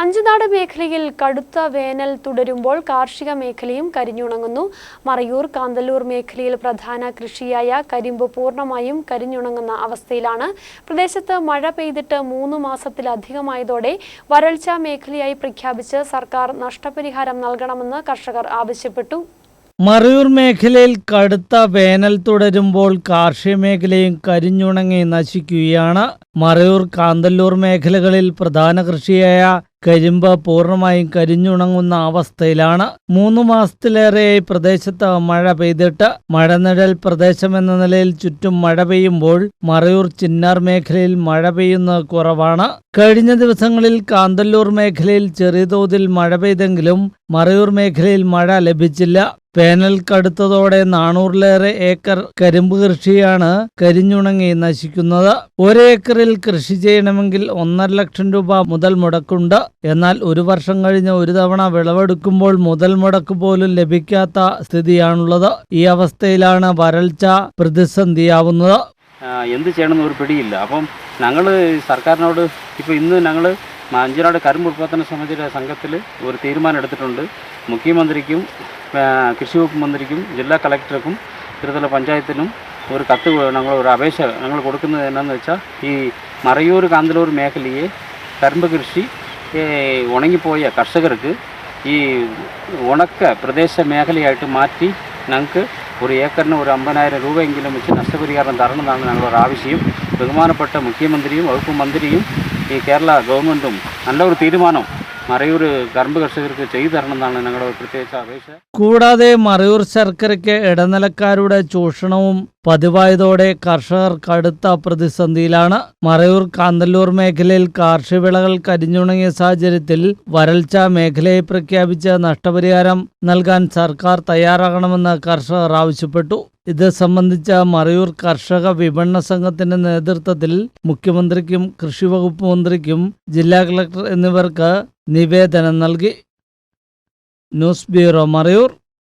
അഞ്ചുനാട് മേഖലയിൽ കടുത്ത വേനൽ തുടരുമ്പോൾ കാർഷിക മേഖലയും കരിഞ്ഞുണങ്ങുന്നു. മറയൂർ കാന്തല്ലൂർ മേഖലയിൽ പ്രധാന കൃഷിയായ കരിമ്പ് പൂർണമായും കരിഞ്ഞുണങ്ങുന്ന അവസ്ഥയിലാണ്. പ്രദേശത്ത് മഴ പെയ്തിട്ട് മൂന്ന് മാസത്തിലധികമായതോടെ വരൾച്ച മേഖലയായി പ്രഖ്യാപിച്ച് സർക്കാർ നഷ്ടപരിഹാരം നൽകണമെന്ന് കർഷകർ ആവശ്യപ്പെട്ടു. മറയൂർ മേഖലയിൽ കടുത്ത വേനൽ തുടരുമ്പോൾ കാർഷിക മേഖലയും കരിഞ്ഞുണങ്ങി നശിക്കുകയാണ്. മറയൂർ കാന്തല്ലൂർ മേഖലകളിൽ പ്രധാന കൃഷിയായ കരിമ്പ് പൂർണമായും കരിഞ്ഞുണങ്ങുന്ന അവസ്ഥയിലാണ്. മൂന്ന് മാസത്തിലേറെയായി പ്രദേശത്ത് മഴ പെയ്തിട്ട് മഴനിഴൽ പ്രദേശമെന്ന നിലയിൽ ചുറ്റും മഴ പെയ്യുമ്പോൾ മറയൂർ ചിന്നാർ മേഖലയിൽ മഴ പെയ്യുന്നത് കുറവാണ്. കഴിഞ്ഞ ദിവസങ്ങളിൽ കാന്തല്ലൂർ മേഖലയിൽ ചെറിയ തോതിൽ മഴ പെയ്തെങ്കിലും മറയൂർ മേഖലയിൽ മഴ ലഭിച്ചില്ല. വേനൽ കടുത്തതോടെ നാനൂറിലേറെ ഏക്കർ കരിമ്പ് കൃഷിയാണ് കരിഞ്ഞുണങ്ങി നശിക്കുന്നത്. ഒരേക്കറിൽ കൃഷി ചെയ്യണമെങ്കിൽ ഒന്നര ലക്ഷം രൂപ മുതൽ മുടക്കുണ്ട്. എന്നാൽ ഒരു വർഷം കഴിഞ്ഞ് ഒരു തവണ വിളവെടുക്കുമ്പോൾ മുതൽ മുടക്ക് പോലും ലഭിക്കാത്ത സ്ഥിതിയാണുള്ളത്. ഈ അവസ്ഥയിലാണ് വരൾച്ച പ്രതിസന്ധിയാവുന്നത്. എന്ത് ചെയ്യണമെന്ന് ഒരു പിടിയില്ല. അപ്പം ഞങ്ങൾ സർക്കാരിനോട് ഇപ്പോൾ ഇന്ന് ഞങ്ങൾ മാഞ്ചിനാട് കരിമ്പ് ഉൽപ്പാദന സമിതിയുടെ സംഘത്തിൽ ഒരു തീരുമാനം എടുത്തിട്ടുണ്ട്. മുഖ്യമന്ത്രിക്കും കൃഷി വകുപ്പ് മന്ത്രിക്കും ജില്ലാ കളക്ടർക്കും തിരുത്തല പഞ്ചായത്തിനും ഒരു കത്ത് ഞങ്ങൾ ഒരു അപേക്ഷ ഞങ്ങൾ കൊടുക്കുന്നത് എന്നാന്ന് വെച്ചാൽ ഈ മറയൂർ കാന്തലൂർ മേഖലയെ കരിമ്പ് കൃഷി ഉണങ്ങിപ്പോയ കർഷകർക്ക് ഈ ഉണക്ക പ്രദേശ മേഖലയായിട്ട് മാറ്റി ഞങ്ങൾക്ക് ഒരു ഏക്കറിന് ഒരു അമ്പതിനായിരം രൂപയെങ്കിലും വെച്ച് നഷ്ടപരിഹാരം തരണമെന്നാണ് ഞങ്ങളുടെ ആവശ്യം. ബഹുമാനപ്പെട്ട മുഖ്യമന്ത്രിയും വകുപ്പ് മന്ത്രിയും ഈ കേരള ഗവൺമെന്റും നല്ലൊരു തീരുമാനം മറയൂർ കറമ്പ് കർഷകർക്ക് ചെയ്തു തരണമെന്നാണ് ഞങ്ങളുടെ പ്രത്യേകിച്ച് അപേക്ഷ. കൂടാതെ മറയൂർ ശർക്കരയ്ക്ക് ഇടനിലക്കാരുടെ ചൂഷണവും പതിവായതോടെ കർഷകർ കടുത്ത പ്രതിസന്ധിയിലാണ്. മറയൂർ കാന്തല്ലൂർ മേഖലയിൽ കാർഷിക വിളകൾ കരിഞ്ഞുണങ്ങിയ സാഹചര്യത്തിൽ വരൾച്ച മേഖലയെ പ്രഖ്യാപിച്ച് നഷ്ടപരിഹാരം നൽകാൻ സർക്കാർ തയ്യാറാകണമെന്ന് കർഷകർ ആവശ്യപ്പെട്ടു. ഇത് സംബന്ധിച്ച മറയൂർ കർഷക വിപണന സംഘത്തിന്റെ നേതൃത്വത്തിൽ മുഖ്യമന്ത്രിക്കും കൃഷി വകുപ്പ് മന്ത്രിക്കും ജില്ലാ കളക്ടർ എന്നിവർക്ക് നിവേദനം നൽകി. News bureau Marayur